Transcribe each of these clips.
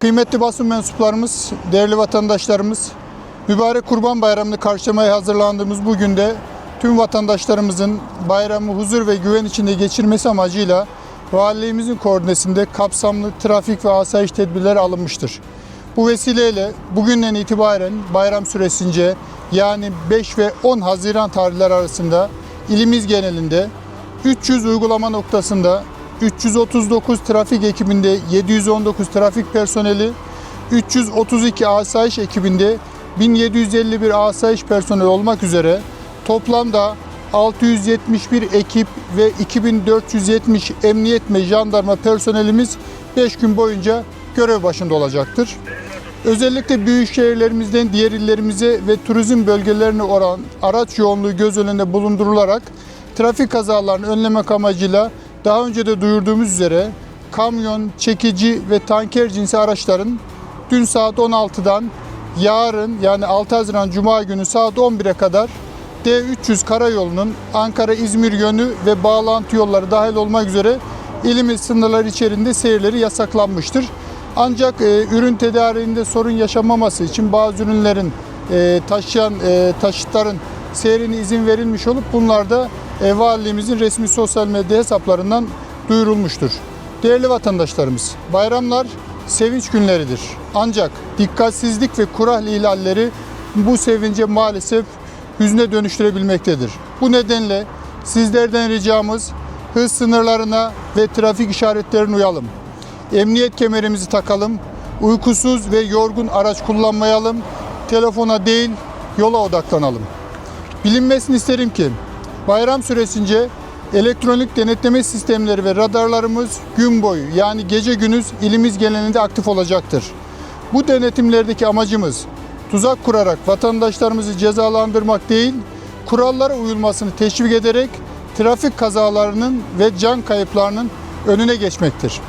Kıymetli basın mensuplarımız, değerli vatandaşlarımız, mübarek Kurban Bayramı'nı karşılamaya hazırlandığımız bu günde tüm vatandaşlarımızın bayramı huzur ve güven içinde geçirmesi amacıyla valiliğimizin koordinesinde kapsamlı trafik ve asayiş tedbirleri alınmıştır. Bu vesileyle bugünden itibaren bayram süresince yani 5 ve 10 Haziran tarihleri arasında ilimiz genelinde 300 uygulama noktasında 339 trafik ekibinde 719 trafik personeli, 332 asayiş ekibinde 1751 asayiş personeli olmak üzere toplamda 671 ekip ve 2470 emniyet ve jandarma personelimiz 5 gün boyunca görev başında olacaktır. Özellikle büyük şehirlerimizden diğer illerimize ve turizm bölgelerine oran araç yoğunluğu göz önünde bulundurularak trafik kazalarını önlemek amacıyla daha önce de duyurduğumuz üzere kamyon, çekici ve tanker cinsi araçların dün saat 16'dan yarın yani 6 Haziran Cuma günü saat 11'e kadar D300 karayolunun Ankara-İzmir yönü ve bağlantı yolları dahil olmak üzere ilimiz sınırları içerisinde seyirleri yasaklanmıştır. Ancak e, ürün tedariğinde sorun yaşamaması için bazı ürünlerin e, taşıyan e, taşıtların seyrine izin verilmiş olup bunlar da e, valiliğimizin resmi sosyal medya hesaplarından duyurulmuştur. Değerli vatandaşlarımız, bayramlar sevinç günleridir. Ancak dikkatsizlik ve kural ihlalleri bu sevince maalesef hüzne dönüştürebilmektedir. Bu nedenle sizlerden ricamız hız sınırlarına ve trafik işaretlerine uyalım. Emniyet kemerimizi takalım. Uykusuz ve yorgun araç kullanmayalım. Telefona değil, yola odaklanalım. Bilinmesini isterim ki bayram süresince elektronik denetleme sistemleri ve radarlarımız gün boyu yani gece gündüz ilimiz genelinde aktif olacaktır. Bu denetimlerdeki amacımız tuzak kurarak vatandaşlarımızı cezalandırmak değil, kurallara uyulmasını teşvik ederek trafik kazalarının ve can kayıplarının önüne geçmektir.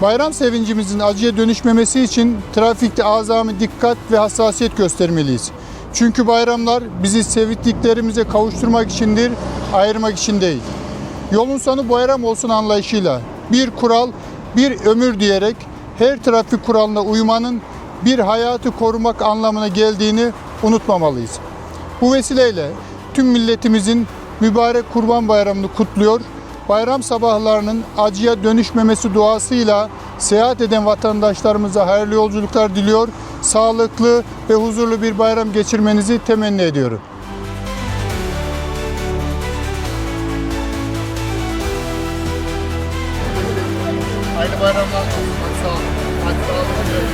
Bayram sevincimizin acıya dönüşmemesi için trafikte azami dikkat ve hassasiyet göstermeliyiz. Çünkü bayramlar bizi sevdiklerimize kavuşturmak içindir, ayırmak için değil. Yolun sonu bayram olsun anlayışıyla bir kural, bir ömür diyerek her trafik kuralına uymanın bir hayatı korumak anlamına geldiğini unutmamalıyız. Bu vesileyle tüm milletimizin mübarek Kurban Bayramı'nı kutluyor. Bayram sabahlarının acıya dönüşmemesi duasıyla seyahat eden vatandaşlarımıza hayırlı yolculuklar diliyor. Sağlıklı ve huzurlu bir bayram geçirmenizi temenni ediyorum. Hayırlı bayramlar. Hadi sağ olun. Hadi sağ olun.